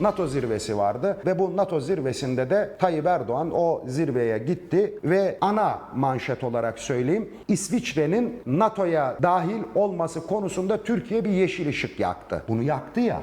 NATO zirvesi vardı ve bu NATO zirvesinde de Tayyip Erdoğan o zirveye gitti ve ana manşet olarak söyleyeyim İsviçre'nin NATO'ya dahil olması konusunda Türkiye bir yeşil ışık yaktı. Bunu yaktı ya.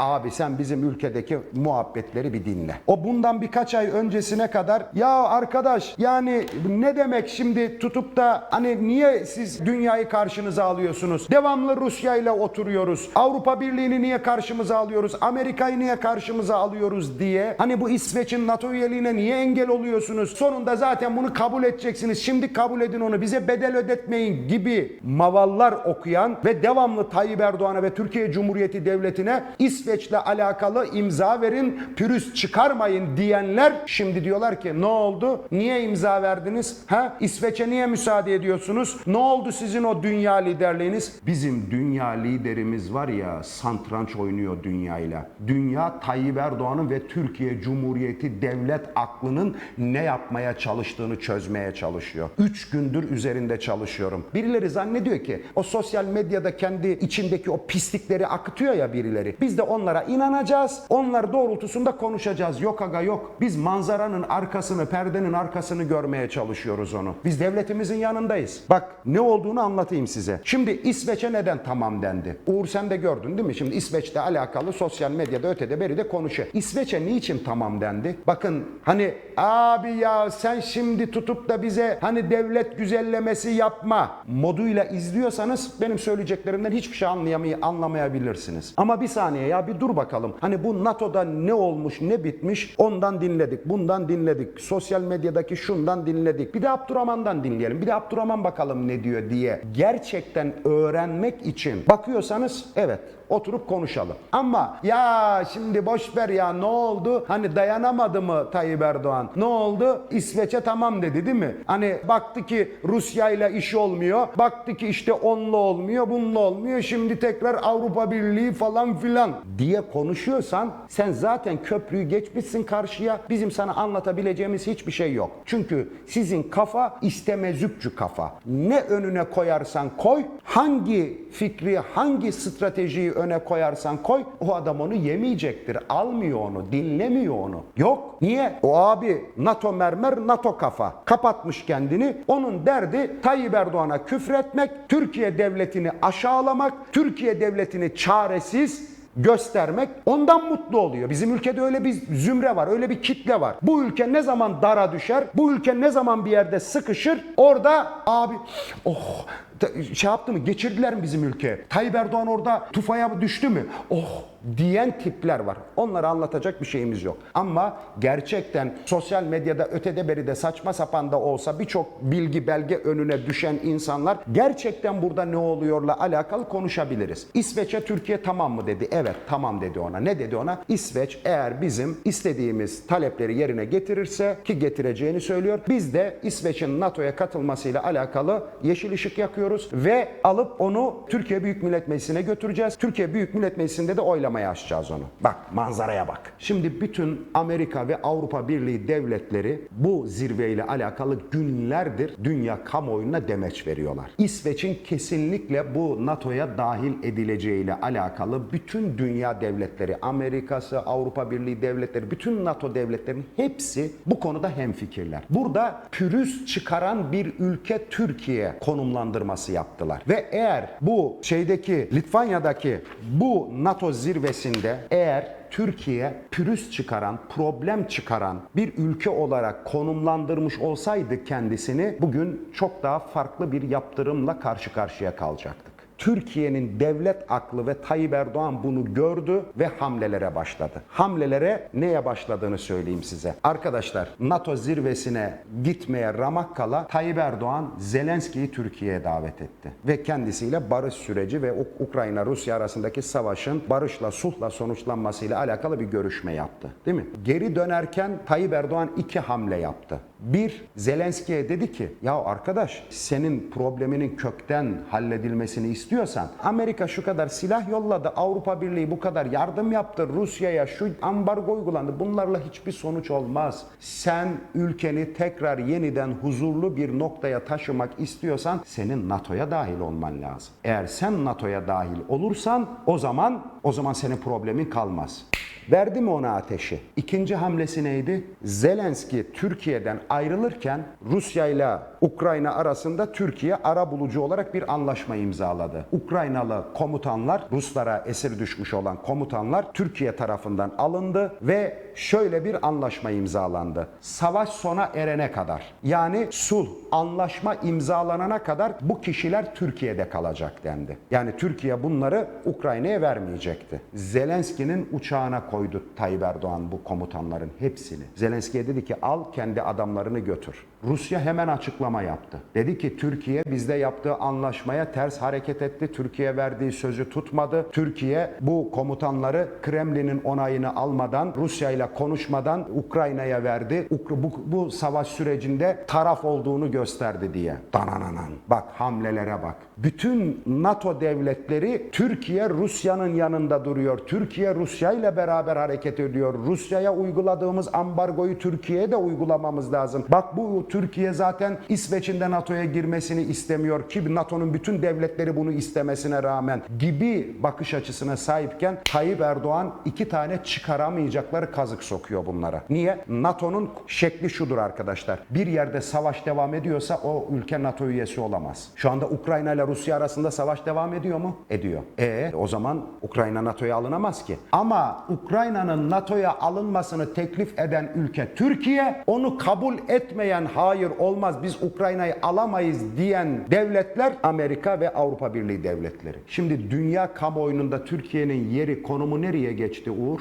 Abi sen bizim ülkedeki muhabbetleri bir dinle. O bundan birkaç ay öncesine kadar ya arkadaş yani ne demek şimdi tutup da hani niye siz dünyayı karşınıza alıyorsunuz? Devamlı Rusya ile oturuyoruz. Avrupa Birliği'ni niye karşımıza alıyoruz? Amerika'yı niye karşımıza alıyoruz diye. Hani bu İsveç'in NATO üyeliğine niye engel oluyorsunuz? Sonunda zaten bunu kabul edeceksiniz. Şimdi kabul edin onu. Bize bedel ödetmeyin gibi mavallar okuyan ve devamlı Tayyip Erdoğan'a ve Türkiye Cumhuriyeti Devleti'ne İsveç'le alakalı imza verin, pürüz çıkarmayın diyenler şimdi diyorlar ki ne oldu? Niye imza verdiniz? Ha? İsveç'e niye müsaade ediyorsunuz? Ne oldu sizin o dünya liderliğiniz? Bizim dünya liderimiz var ya santranç oynuyor dünyayla. Dünya Tayyip Erdoğan'ın ve Türkiye Cumhuriyeti devlet aklının ne yapmaya çalıştığını çözmeye çalışıyor. Üç gündür üzerinde çalışıyorum. Birileri zannediyor ki o sosyal medyada kendi içindeki o pislikleri akıtıyor ya birileri. Biz de onlara inanacağız. Onlar doğrultusunda konuşacağız. Yok aga yok. Biz manzaranın arkasını, perdenin arkasını görmeye çalışıyoruz onu. Biz devletimizin yanındayız. Bak ne olduğunu anlatayım size. Şimdi İsveç'e neden tamam dendi? Uğur sen de gördün değil mi? Şimdi İsveç'le alakalı sosyal medyada ötede beri de konuşuyor. İsveç'e niçin tamam dendi? Bakın hani abi ya sen şimdi tutup da bize hani devlet güzellemesi yapma moduyla izliyorsanız benim söyleyeceklerimden hiçbir şey anlayamay anlamayabilirsiniz. Ama bir saniye ya bir dur bakalım. Hani bu NATO'da ne olmuş ne bitmiş ondan dinledik bundan dinledik. Sosyal medyadaki şundan dinledik. Bir de Abdurrahman'dan dinleyelim. Bir de Abdurrahman bakalım ne diyor diye. Gerçekten öğrenmek için bakıyorsanız evet oturup konuşalım. Ama ya şimdi boş ver ya ne oldu? Hani dayanamadı mı Tayyip Erdoğan? Ne oldu? İsveç'e tamam dedi değil mi? Hani baktı ki Rusya ile iş olmuyor. Baktı ki işte onunla olmuyor, bununla olmuyor. Şimdi tekrar Avrupa Birliği falan filan diye konuşuyorsan sen zaten köprüyü geçmişsin karşıya. Bizim sana anlatabileceğimiz hiçbir şey yok. Çünkü sizin kafa istemezükçü kafa. Ne önüne koyarsan koy, hangi fikri, hangi stratejiyi öne koyarsan koy, o adam onu yemeyecektir. Almıyor onu, dinlemiyor onu. Yok. Niye? O abi NATO mermer, NATO kafa. Kapatmış kendini. Onun derdi Tayyip Erdoğan'a küfretmek, Türkiye devletini aşağılamak, Türkiye devletini çaresiz göstermek ondan mutlu oluyor. Bizim ülkede öyle bir zümre var, öyle bir kitle var. Bu ülke ne zaman dara düşer, bu ülke ne zaman bir yerde sıkışır, orada abi oh şey yaptı mı geçirdiler mi bizim ülke? Tayyip Erdoğan orada tufaya düştü mü? Oh diyen tipler var. Onları anlatacak bir şeyimiz yok. Ama gerçekten sosyal medyada ötede beride saçma sapan da olsa birçok bilgi belge önüne düşen insanlar gerçekten burada ne oluyorla alakalı konuşabiliriz. İsveç'e Türkiye tamam mı dedi. Evet tamam dedi ona. Ne dedi ona? İsveç eğer bizim istediğimiz talepleri yerine getirirse ki getireceğini söylüyor. Biz de İsveç'in NATO'ya katılmasıyla alakalı yeşil ışık yakıyoruz ve alıp onu Türkiye Büyük Millet Meclisi'ne götüreceğiz. Türkiye Büyük Millet Meclisi'nde de oylamaya açacağız onu. Bak manzaraya bak. Şimdi bütün Amerika ve Avrupa Birliği devletleri bu zirveyle alakalı günlerdir dünya kamuoyuna demeç veriyorlar. İsveç'in kesinlikle bu NATO'ya dahil edileceğiyle alakalı bütün dünya devletleri, Amerika'sı, Avrupa Birliği devletleri, bütün NATO devletlerinin hepsi bu konuda hemfikirler. Burada pürüz çıkaran bir ülke Türkiye konumlandırması yaptılar. Ve eğer bu şeydeki Litvanya'daki bu NATO zirvesinde eğer Türkiye pürüz çıkaran, problem çıkaran bir ülke olarak konumlandırmış olsaydı kendisini bugün çok daha farklı bir yaptırımla karşı karşıya kalacaktık. Türkiye'nin devlet aklı ve Tayyip Erdoğan bunu gördü ve hamlelere başladı. Hamlelere neye başladığını söyleyeyim size. Arkadaşlar NATO zirvesine gitmeye ramak kala Tayyip Erdoğan Zelenski'yi Türkiye'ye davet etti. Ve kendisiyle barış süreci ve Uk- Ukrayna-Rusya arasındaki savaşın barışla, sulhla sonuçlanmasıyla alakalı bir görüşme yaptı. Değil mi? Geri dönerken Tayyip Erdoğan iki hamle yaptı. Bir, Zelenski'ye dedi ki ya arkadaş senin probleminin kökten halledilmesini istiyorsan Amerika şu kadar silah yolladı, Avrupa Birliği bu kadar yardım yaptı, Rusya'ya şu ambargo uygulandı. Bunlarla hiçbir sonuç olmaz. Sen ülkeni tekrar yeniden huzurlu bir noktaya taşımak istiyorsan senin NATO'ya dahil olman lazım. Eğer sen NATO'ya dahil olursan o zaman o zaman senin problemin kalmaz. Verdi mi ona ateşi? İkinci hamlesi neydi? Zelenski Türkiye'den ayrılırken Rusya ile Ukrayna arasında Türkiye ara bulucu olarak bir anlaşma imzaladı. Ukraynalı komutanlar, Ruslara esir düşmüş olan komutanlar Türkiye tarafından alındı ve şöyle bir anlaşma imzalandı. Savaş sona erene kadar yani sulh, anlaşma imzalanana kadar bu kişiler Türkiye'de kalacak dendi. Yani Türkiye bunları Ukrayna'ya vermeyecekti. Zelenski'nin uçağına koydu Tayyip Erdoğan bu komutanların hepsini. Zelenski'ye dedi ki al kendi adamlarını götür. Rusya hemen açıklama yaptı. Dedi ki Türkiye bizde yaptığı anlaşmaya ters hareket etti. Türkiye verdiği sözü tutmadı. Türkiye bu komutanları Kremlin'in onayını almadan, Rusya ile konuşmadan Ukrayna'ya verdi. Bu, bu savaş sürecinde taraf olduğunu gösterdi diye. Danananan. Bak hamlelere bak. Bütün NATO devletleri Türkiye Rusya'nın yanında duruyor. Türkiye Rusya ile beraber hareket ediyor. Rusya'ya uyguladığımız ambargoyu Türkiye'ye de uygulamamız lazım. Bak bu Türkiye zaten İsveç'in de NATO'ya girmesini istemiyor ki NATO'nun bütün devletleri bunu istemesine rağmen gibi bakış açısına sahipken Tayyip Erdoğan iki tane çıkaramayacakları kazık sokuyor bunlara. Niye? NATO'nun şekli şudur arkadaşlar. Bir yerde savaş devam ediyorsa o ülke NATO üyesi olamaz. Şu anda Ukrayna ile Rusya arasında savaş devam ediyor mu? Ediyor. E o zaman Ukrayna NATO'ya alınamaz ki. Ama Ukrayna'nın NATO'ya alınmasını teklif eden ülke Türkiye, onu kabul etmeyen hayır olmaz biz Ukrayna'yı alamayız diyen devletler Amerika ve Avrupa Birliği devletleri. Şimdi dünya kamuoyunda Türkiye'nin yeri konumu nereye geçti Uğur?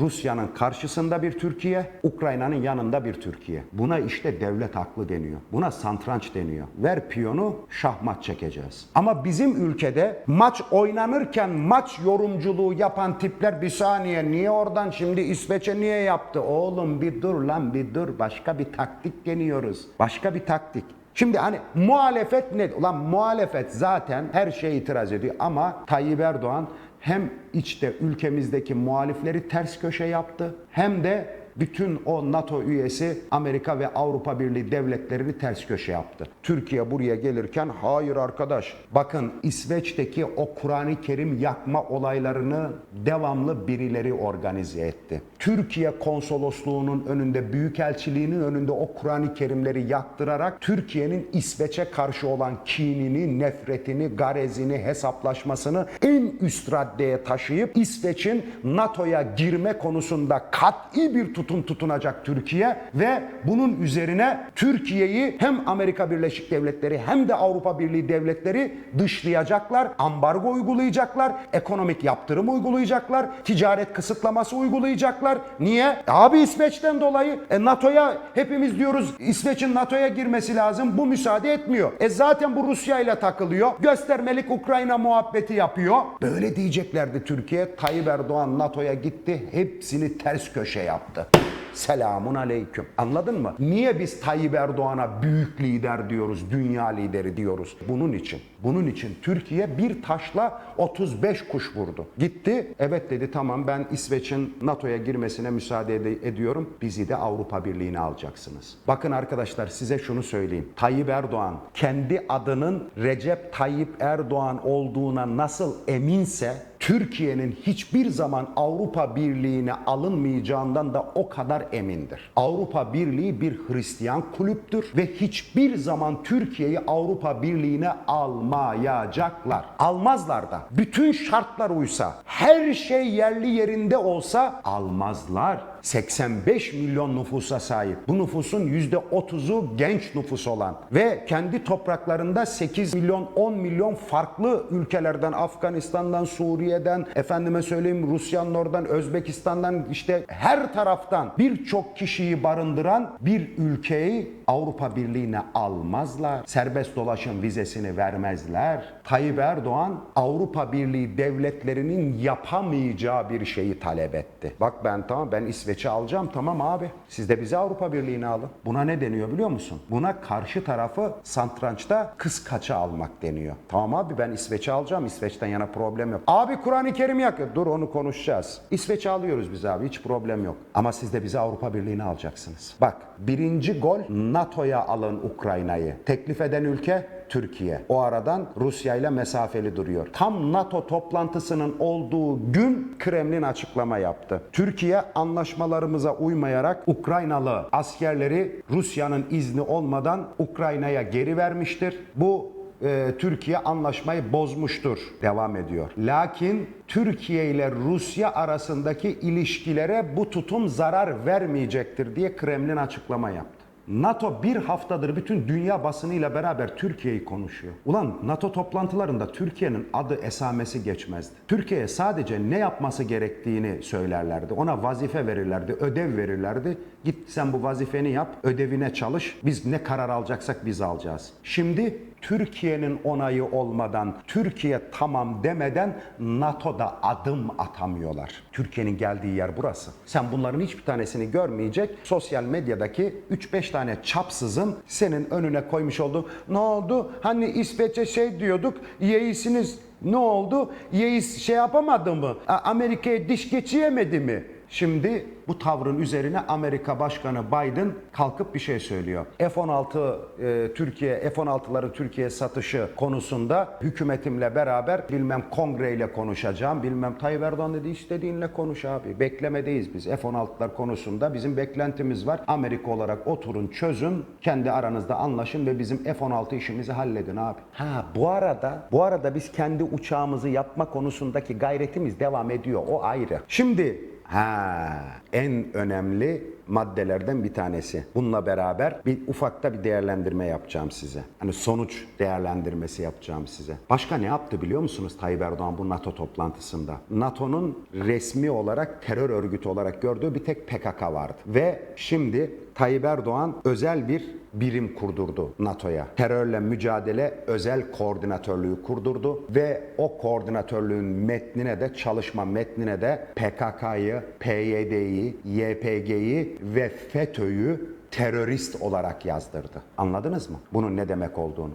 Rusya'nın karşısında bir Türkiye, Ukrayna'nın yanında bir Türkiye. Buna işte devlet haklı deniyor. Buna santranç deniyor. Ver piyonu şahmat çekeceğiz. Ama bizim ülkede maç oynanırken maç yorumculuğu yapan tipler bir saniye niye oradan şimdi İsveç'e niye yaptı? Oğlum bir dur lan bir dur başka bir taktik deniyoruz. Başka bir taktik. Şimdi hani muhalefet ne? Ulan muhalefet zaten her şeye itiraz ediyor ama Tayyip Erdoğan hem içte ülkemizdeki muhalifleri ters köşe yaptı hem de bütün o NATO üyesi Amerika ve Avrupa Birliği devletlerini ters köşe yaptı. Türkiye buraya gelirken hayır arkadaş bakın İsveç'teki o Kur'an-ı Kerim yakma olaylarını devamlı birileri organize etti. Türkiye konsolosluğunun önünde, büyükelçiliğinin önünde o Kur'an-ı Kerimleri yaktırarak Türkiye'nin İsveç'e karşı olan kinini, nefretini, garezini, hesaplaşmasını en üst raddeye taşıyıp İsveç'in NATO'ya girme konusunda kat'i bir tutum tutunacak Türkiye ve bunun üzerine Türkiye'yi hem Amerika Birleşik Devletleri hem de Avrupa Birliği devletleri dışlayacaklar, ambargo uygulayacaklar, ekonomik yaptırım uygulayacaklar, ticaret kısıtlaması uygulayacaklar. Niye? Abi İsveç'ten dolayı e, NATO'ya hepimiz diyoruz İsveç'in NATO'ya girmesi lazım. Bu müsaade etmiyor. E zaten bu Rusya ile takılıyor. Göstermelik Ukrayna muhabbeti yapıyor. Böyle diyeceklerdi Türkiye. Tayyip Erdoğan NATO'ya gitti. Hepsini ters köşe yaptı. Selamun aleyküm. Anladın mı? Niye biz Tayyip Erdoğan'a büyük lider diyoruz, dünya lideri diyoruz? Bunun için. Bunun için Türkiye bir taşla 35 kuş vurdu. Gitti, evet dedi tamam ben İsveç'in NATO'ya girmesine müsaade ede- ediyorum. Bizi de Avrupa Birliği'ne alacaksınız. Bakın arkadaşlar size şunu söyleyeyim. Tayyip Erdoğan kendi adının Recep Tayyip Erdoğan olduğuna nasıl eminse Türkiye'nin hiçbir zaman Avrupa Birliği'ne alınmayacağından da o kadar emindir. Avrupa Birliği bir Hristiyan kulüptür ve hiçbir zaman Türkiye'yi Avrupa Birliği'ne almayacaklar. Almazlar da. Bütün şartlar uysa, her şey yerli yerinde olsa almazlar. 85 milyon nüfusa sahip. Bu nüfusun %30'u genç nüfus olan ve kendi topraklarında 8 milyon 10 milyon farklı ülkelerden Afganistan'dan, Suriye'den, efendime söyleyeyim Rusya'nın oradan, Özbekistan'dan işte her taraftan birçok kişiyi barındıran bir ülkeyi Avrupa Birliği'ne almazlar. Serbest dolaşım vizesini vermezler. Tayyip Erdoğan Avrupa Birliği devletlerinin yapamayacağı bir şeyi talep etti. Bak ben tamam ben İsveç'i alacağım tamam abi. Siz de bizi Avrupa Birliği'ne alın. Buna ne deniyor biliyor musun? Buna karşı tarafı santrançta kıskaça almak deniyor. Tamam abi ben İsveç'i alacağım. İsveç'ten yana problem yok. Abi Kur'an-ı Kerim yakıyor. Dur onu konuşacağız. İsveç'i alıyoruz biz abi hiç problem yok. Ama siz de bizi Avrupa Birliği'ne alacaksınız. Bak birinci gol NATO'ya alın Ukrayna'yı. Teklif eden ülke Türkiye. O aradan Rusya ile mesafeli duruyor. Tam NATO toplantısının olduğu gün Kremlin açıklama yaptı. Türkiye anlaşmalarımıza uymayarak Ukraynalı askerleri Rusya'nın izni olmadan Ukrayna'ya geri vermiştir. Bu e, Türkiye anlaşmayı bozmuştur. Devam ediyor. Lakin Türkiye ile Rusya arasındaki ilişkilere bu tutum zarar vermeyecektir diye Kremlin açıklama yaptı. NATO bir haftadır bütün dünya basınıyla beraber Türkiye'yi konuşuyor. Ulan NATO toplantılarında Türkiye'nin adı esamesi geçmezdi. Türkiye'ye sadece ne yapması gerektiğini söylerlerdi. Ona vazife verirlerdi, ödev verirlerdi. Git sen bu vazifeni yap, ödevine çalış. Biz ne karar alacaksak biz alacağız. Şimdi Türkiye'nin onayı olmadan, Türkiye tamam demeden NATO'da adım atamıyorlar. Türkiye'nin geldiği yer burası. Sen bunların hiçbir tanesini görmeyecek. Sosyal medyadaki 3-5 tane çapsızın senin önüne koymuş olduğu ne oldu? Hani İsveç'e şey diyorduk, yeisiniz ne oldu? Yeis şey yapamadı mı? Amerika'ya diş geçiremedi mi? Şimdi bu tavrın üzerine Amerika Başkanı Biden kalkıp bir şey söylüyor. F-16 e, Türkiye F-16'ları Türkiye satışı konusunda hükümetimle beraber bilmem kongreyle konuşacağım. Bilmem Tayyip Erdoğan dedi istediğinle konuş abi. Beklemedeyiz biz. F-16'lar konusunda bizim beklentimiz var. Amerika olarak oturun çözün. Kendi aranızda anlaşın ve bizim F-16 işimizi halledin abi. Ha bu arada bu arada biz kendi uçağımızı yapma konusundaki gayretimiz devam ediyor. O ayrı. Şimdi Ha, en önemli maddelerden bir tanesi. Bununla beraber bir ufakta bir değerlendirme yapacağım size. Hani sonuç değerlendirmesi yapacağım size. Başka ne yaptı biliyor musunuz Tayyip Erdoğan bu NATO toplantısında? NATO'nun resmi olarak terör örgütü olarak gördüğü bir tek PKK vardı. Ve şimdi Tayyip Erdoğan özel bir birim kurdurdu NATO'ya. Terörle mücadele özel koordinatörlüğü kurdurdu ve o koordinatörlüğün metnine de çalışma metnine de PKK'yı, PYD'yi, YPG'yi ve FETÖ'yü terörist olarak yazdırdı. Anladınız mı? Bunun ne demek olduğunu.